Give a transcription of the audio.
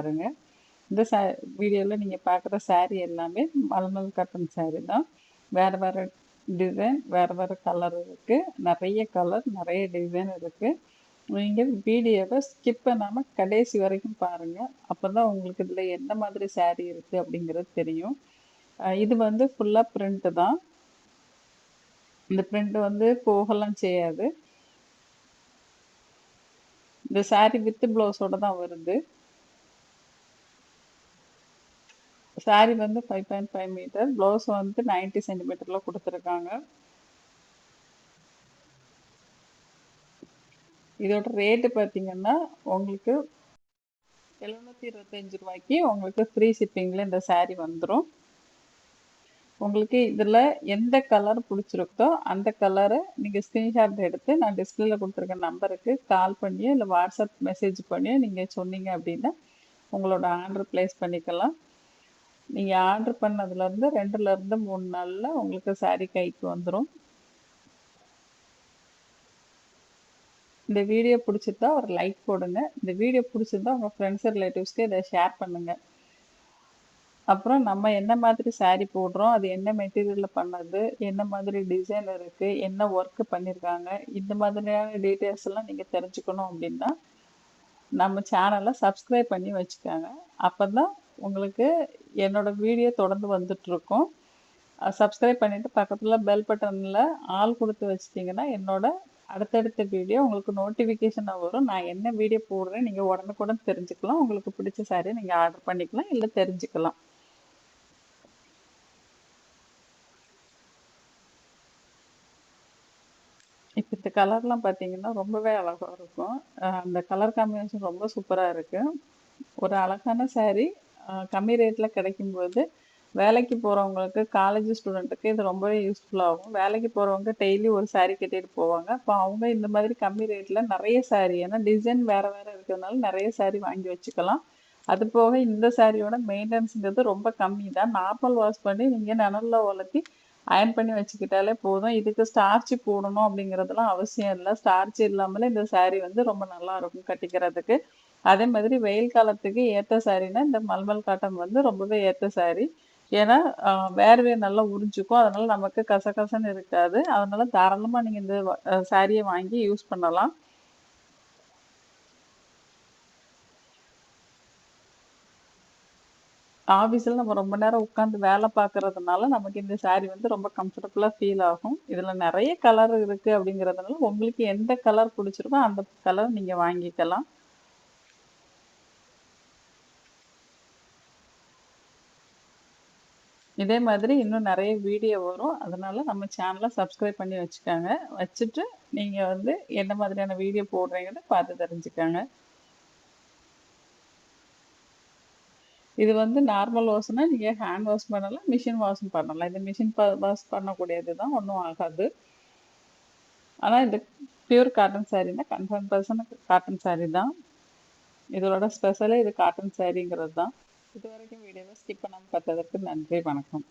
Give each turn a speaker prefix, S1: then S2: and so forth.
S1: பாருங்கள் இந்த சா வீடியோவில் நீங்கள் பார்க்குற சாரீ எல்லாமே மல்மல் கட்டன் சாரீ தான். வேறு வேறு டிசைன் வேறு வேறு கலர் இருக்குது நிறைய கலர் நிறைய டிசைன் இருக்குது நீங்கள் வீடியோவை ஸ்கிப் பண்ணாமல் கடைசி வரைக்கும் பாருங்கள் அப்போ தான் உங்களுக்கு இதில் எந்த மாதிரி சாரீ இருக்குது அப்படிங்கிறது தெரியும். இது வந்து ஃபுல்லாக பிரிண்ட்டு தான். இந்த பிரிண்ட் வந்து போகலாம் செய்யாது. இந்த சாரீ வித்து ப்ளவுஸோட தான் வருது. Saree வந்து five point five meter blouse வந்து நைன்டி சென்டிமீட்டரில் கொடுத்துருக்காங்க. இதோட ரேட்டு பார்த்தீங்கன்னா உங்களுக்கு எழுநூற்றி இருபத்தஞ்சு ரூபாய்க்கு உங்களுக்கு ஃப்ரீ ஷிப்பிங்கில் இந்த saree வந்துடும் உங்களுக்கு இதில் எந்த கலர் பிடிச்சிருக்கோ அந்த கலரை நீங்கள் ஸ்க்ரீன்ஷாட் எடுத்து நான் டிஸ்பிளேல கொடுத்துருக்க நம்பருக்கு கால் பண்ணியோ இல்லை வாட்ஸ்அப் மெசேஜ் பண்ணியோ நீங்கள் சொன்னீங்க அப்படின்னா உங்களோட ஆர்டர் ப்ளேஸ் பண்ணிக்கலாம். நீங்கள் ஆர்டர் பண்ணதுலேருந்து ரெண்டுலேருந்து மூணு நாளில் உங்களுக்கு சாரி கைக்கு வந்துடும் இந்த வீடியோ பிடிச்சிருந்தா ஒரு லைக் போடுங்க. இந்த வீடியோ பிடிச்சிருந்தா உங்கள் ஃப்ரெண்ட்ஸ் ரிலேட்டிவ்ஸ்க்கு இதை ஷேர் பண்ணுங்கள் அப்புறம் நம்ம என்ன மாதிரி saree போடுறோம் அது என்ன மெட்டீரியலில் பண்ணது என்ன மாதிரி டிசைன் இருக்குது என்ன ஒர்க்கு பண்ணியிருக்காங்க இந்த மாதிரியான டீட்டெயில்ஸ் எல்லாம் நீங்கள் தெரிஞ்சுக்கணும் அப்படின்னா நம்ம சேனலை சப்ஸ்கிரைப் பண்ணி வச்சுக்கோங்க. அப்போ தான் உங்களுக்கு என்னோடய வீடியோ தொடர்ந்து வந்துட்டுருக்கோம். சப்ஸ்கிரைப் பண்ணிவிட்டு பக்கத்தில் பெல் பட்டனில் ஆள் கொடுத்து வச்சிட்டிங்கன்னா என்னோட அடுத்தடுத்த வீடியோ உங்களுக்கு நோட்டிஃபிகேஷனாக வரும். நான் என்ன வீடியோ போடுறேன் நீங்கள் உடனுக்குடன் தெரிஞ்சுக்கலாம். உங்களுக்கு பிடிச்ச சாரியை நீங்கள் ஆர்டர் பண்ணிக்கலாம் இல்லை தெரிஞ்சுக்கலாம். இப்போ இந்த கலர்லாம் பார்த்தீங்கன்னா ரொம்பவே அழகாக இருக்கும். அந்த கலர் காம்பினேஷன் ரொம்ப சூப்பராக இருக்குது ஒரு அழகான சாரீ கம்மி ரேட்டில் கிடைக்கும்போது வேலைக்கு போகிறவங்களுக்கு காலேஜ் ஸ்டூடெண்ட்டுக்கு இது ரொம்பவே யூஸ்ஃபுல்லாகும் வேலைக்கு போகிறவங்க டெய்லி ஒரு சாரீ கட்டிட்டு போவாங்க. அப்போ அவங்க இந்த மாதிரி கம்மி ரேட்டில் நிறைய சாரீ ஏன்னா டிசைன் வேறு வேறு இருக்கிறதுனால நிறைய சாரீ வாங்கி வச்சுக்கலாம். அது போக இந்த சாரியோட மெயின்டெனன்ஸுங்கிறது ரொம்ப கம்மி தான். நார்மல் வாஷ் பண்ணி நீங்கள் நிழலில் உலர்த்தி அயர்ன் பண்ணி வச்சுக்கிட்டாலே போதும். இதுக்கு ஸ்டார்ச்சு போடணும் அப்படிங்கிறதுலாம் அவசியம் இல்லை. ஸ்டார்ச்சு இல்லாமலே இந்த சாரீ வந்து ரொம்ப நல்லா இருக்கும் கட்டிக்கிறதுக்கு. அதே மாதிரி வெயில் காலத்துக்கு ஏற்ற சாரீனா இந்த மல்மல் காட்டன் வந்து ரொம்பவே ஏற்ற saree. ஏன்னா ஆஹ் நல்லா உறிஞ்சிக்கும். அதனால நமக்கு கசகசன்னு இருக்காது. அதனால தாராளமாக நீங்கள் இந்த சாரியை வாங்கி யூஸ் பண்ணலாம். ஆஃபீஸில் நம்ம ரொம்ப நேரம் உட்காந்து வேலை பார்க்கறதுனால நமக்கு இந்த சாரீ வந்து ரொம்ப கம்ஃபர்டபுளாக ஃபீல் ஆகும். இதில் நிறைய கலர் இருக்குது அப்படிங்கிறதுனால உங்களுக்கு எந்த கலர் பிடிச்சிருக்கோ அந்த கலர் நீங்கள் வாங்கிக்கலாம். இதே மாதிரி இன்னும் நிறைய வீடியோ வரும். அதனால நம்ம சேனலை சப்ஸ்கிரைப் பண்ணி வச்சுக்காங்க. வச்சுட்டு நீங்கள் வந்து என்ன மாதிரியான வீடியோ போடுறீங்கன்னு பார்த்து தெரிஞ்சுக்காங்க. இது வந்து நார்மல் வாஷ்னா நீங்கள் ஹேண்ட் வாஷ் பண்ணலாம் மிஷின் வாஷும் பண்ணலாம். இது மிஷின் வாஷ் பண்ணக்கூடியது தான் ஒன்றும் ஆகாது. ஆனால் இந்த பியூர் காட்டன் சாரீனா கன்ஃபார்ம் பர்சன்ட் காட்டன் saree தான். இதோட ஸ்பெஷலே இது காட்டன் சாரீங்கிறது தான் இது வரைக்கும் வீடியோவை ஸ்கிப் பண்ணாமல் பார்த்ததற்கு நன்றி வணக்கம்.